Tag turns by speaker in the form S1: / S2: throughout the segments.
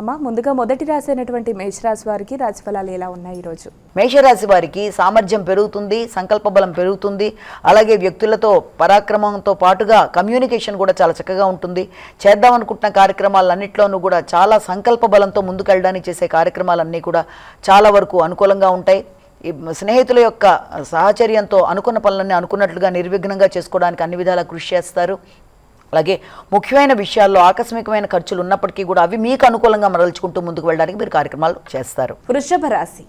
S1: అమ్మా ముందుగా మొదటి రాశి అయినటువంటి మేషరాశి వారికి రాశిఫలాలు ఎలా ఉన్నాయి ఈరోజు?
S2: మేషరాశి వారికి సామర్థ్యం పెరుగుతుంది సంకల్ప బలం పెరుగుతుంది అలాగే వ్యక్తులతో పరాక్రమంతో పాటుగా కమ్యూనికేషన్ కూడా చాలా చక్కగా ఉంటుంది. చేద్దామనుకుంటున్న కార్యక్రమాలన్నింటిలోనూ కూడా చాలా సంకల్ప బలంతో ముందుకెళ్ళడానికి చేసే కార్యక్రమాలన్నీ కూడా చాలా వరకు అనుకూలంగా ఉంటాయి. ఈ స్నేహితుల యొక్క సహచర్యంతో అనుకున్న పనులన్నీ అనుకున్నట్లుగా నిర్విఘ్నంగా చేసుకోవడానికి అన్ని విధాలా కృషి చేస్తారు. అలాగే ముఖ్యమైన విషయాల్లో ఆకస్మికమైన ఖర్చులు ఉన్నప్పటికీ కూడా అవి మీకు అనుకూలంగా మరల్చుకుంటూ ముందుకు వెళ్ళడానికి మీరు కార్యక్రమాలు చేస్తారు.
S1: వృషభ రాశి.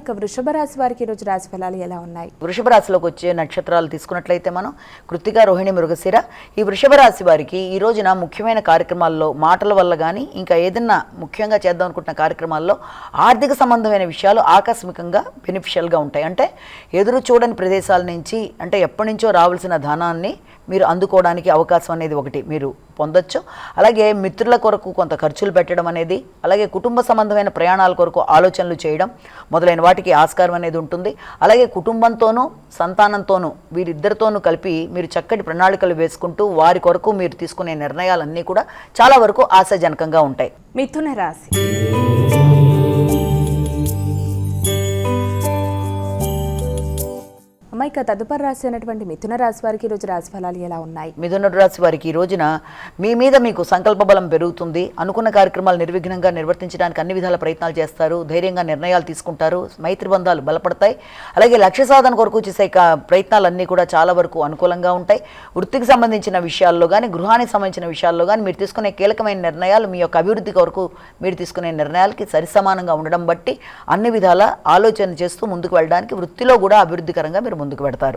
S1: ఇక వృషభ రాశి వారికి ఈరోజు రాశిఫలాలు ఎలా ఉన్నాయి?
S2: వృషభ రాశిలోకి వచ్చే నక్షత్రాలు తీసుకున్నట్లయితే మనం కృతిక రోహిణి మృగశిర ఈ వృషభ రాశి వారికి ఈ రోజున ముఖ్యమైన కార్యక్రమాల్లో మాటల వల్ల కానీ ఇంకా ఏదన్నా ముఖ్యంగా చేద్దాం అనుకుంటున్న కార్యక్రమాల్లో ఆర్థిక సంబంధమైన విషయాలు ఆకస్మికంగా బెనిఫిషియల్గా ఉంటాయి. అంటే ఎదురు చూడని ప్రదేశాల నుంచి అంటే ఎప్పటి నుంచో రావాల్సిన ధనాన్ని మీరు అందుకోవడానికి అవకాశం అనేది ఒకటి మీరు పొందొచ్చు. అలాగే మిత్రుల కొరకు కొంత ఖర్చులు పెట్టడం అనేది అలాగే కుటుంబ సంబంధమైన ప్రయాణాల కొరకు ఆలోచనలు చేయడం మొదలైన వాటికి ఆస్కారం అనేది ఉంటుంది. అలాగే కుటుంబంతోనూ సంతానంతోనూ వీరిద్దరితోనూ కలిపి మీరు చక్కటి ప్రణాళికలు వేసుకుంటూ వారి కొరకు మీరు తీసుకునే నిర్ణయాలన్నీ కూడా చాలా వరకు ఆశాజనకంగా ఉంటాయి.
S1: మిథున రాశి. అమ్మా ఇక తదుపరి రాశి అయినటువంటి మిథున రాశి వారికి ఈరోజు రాశిఫలాలు ఎలా ఉన్నాయి?
S2: మిథున రాశి వారికి ఈ రోజున మీ మీద మీకు సంకల్ప బలం పెరుగుతుంది. అనుకున్న కార్యక్రమాలు నిర్విఘ్నంగా నిర్వర్తించడానికి అన్ని విధాల ప్రయత్నాలు చేస్తారు. ధైర్యంగా నిర్ణయాలు తీసుకుంటారు. మైత్రి బంధాలు బలపడతాయి. అలాగే లక్ష్య సాధన కొరకు చేసే ప్రయత్నాలన్నీ కూడా చాలా వరకు అనుకూలంగా ఉంటాయి. వృత్తికి సంబంధించిన విషయాల్లో కానీ గృహానికి సంబంధించిన విషయాల్లో కానీ మీరు తీసుకునే కీలకమైన నిర్ణయాలు మీ యొక్క అభివృద్ధి కొరకు మీరు తీసుకునే నిర్ణయాలకి సరిసమానంగా ఉండడం బట్టి అన్ని విధాల ఆలోచన చేస్తూ ముందుకు వెళ్ళడానికి వృత్తిలో కూడా అభివృద్ధికరంగా మీరు ముందుకు పెడతారు.